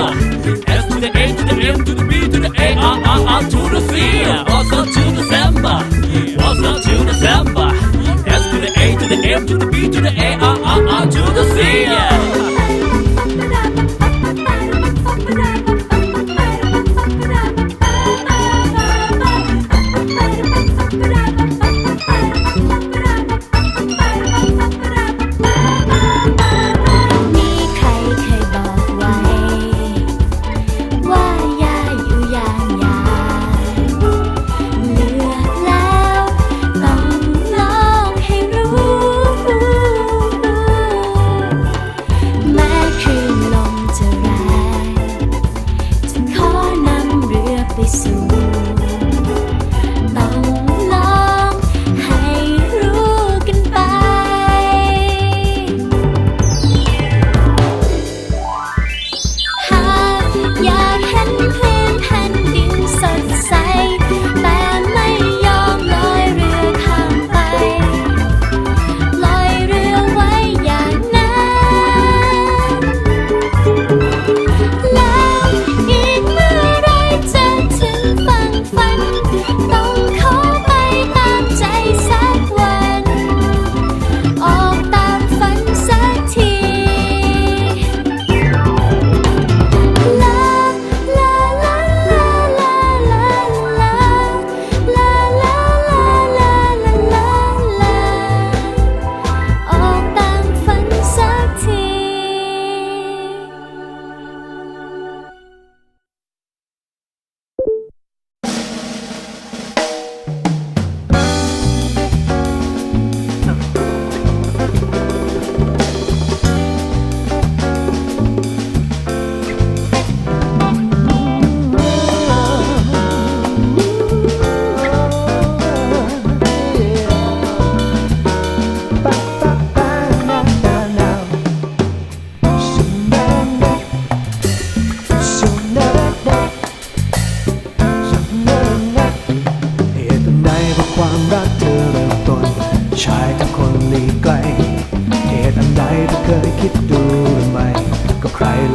S to the A to the M to the B to the A R R R to the C. Also to the samba. Also to the. S to the A to the M to the B to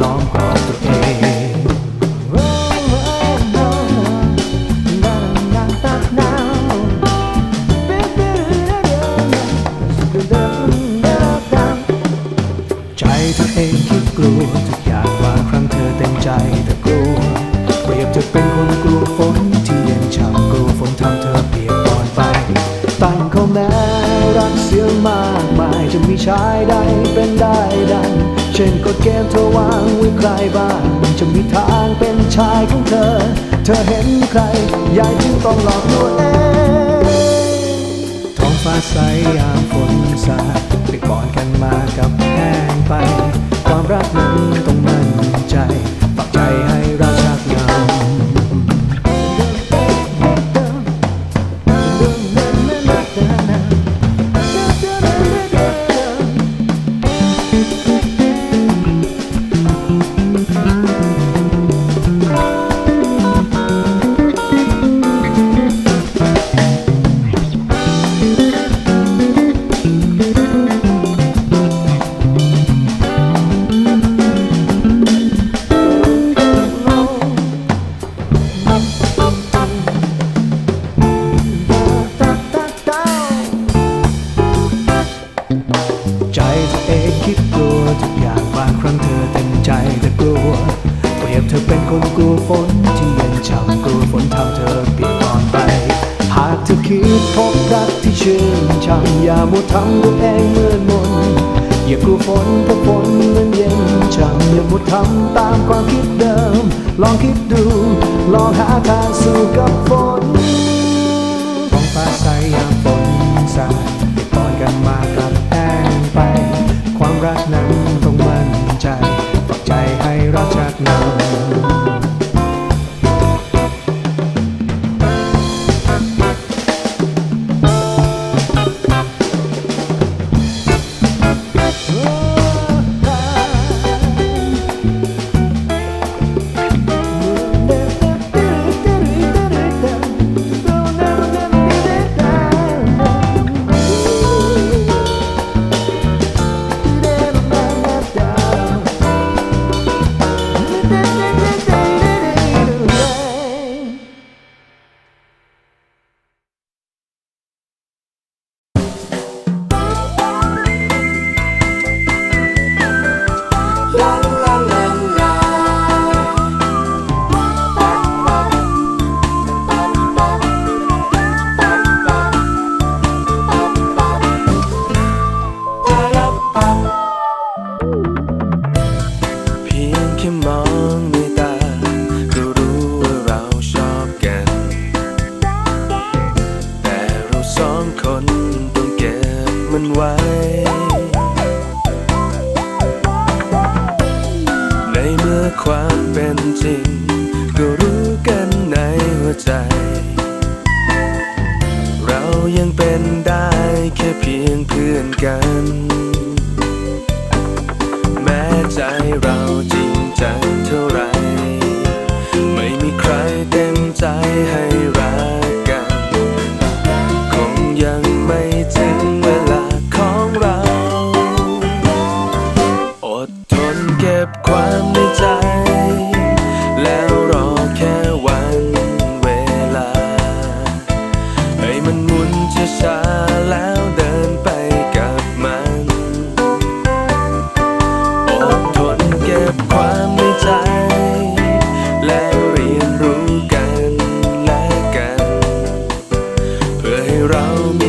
ล้อมกอดตัวเอง ชายใดเป็นได้ดัง เช่นกฎเกณฑ์เธอวางไว้ใครบ้าง จะมีทางเป็นชายของเธอ เธอเห็นใครยายจึงต้องหลอกตัวเองท้องฟ้าใสยามฝนสาดเปียกปอนกันมากับแห้งไป ความรักนั้นต้องมั่นใจฝากใจให้เราชัก ชื่นช่ำอย่ามัวทำตัวเองมืดมน อย่ากลัวฝนเพราะฝนมันเย็นช่ำอย่ามัวทำตามความคิดเดิม ลองคิดดู ลองหาทางสู้กับฝนท้องฟ้าใสยามฝนสาดเปียกปอนกันมากับแห้งไป ความรักนั้นต้องมั่นใจฝากใจให้รักจากนำ ใจ เรายังเป็นได้แค่เพียงเพื่อนกัน แม้ใจเราจริงจังเท่าไร ไม่มีใครเต็มใจให้รักกัน คงยังไม่ถึงเวลาของเรา อดทนเก็บความ พื่อ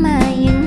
my.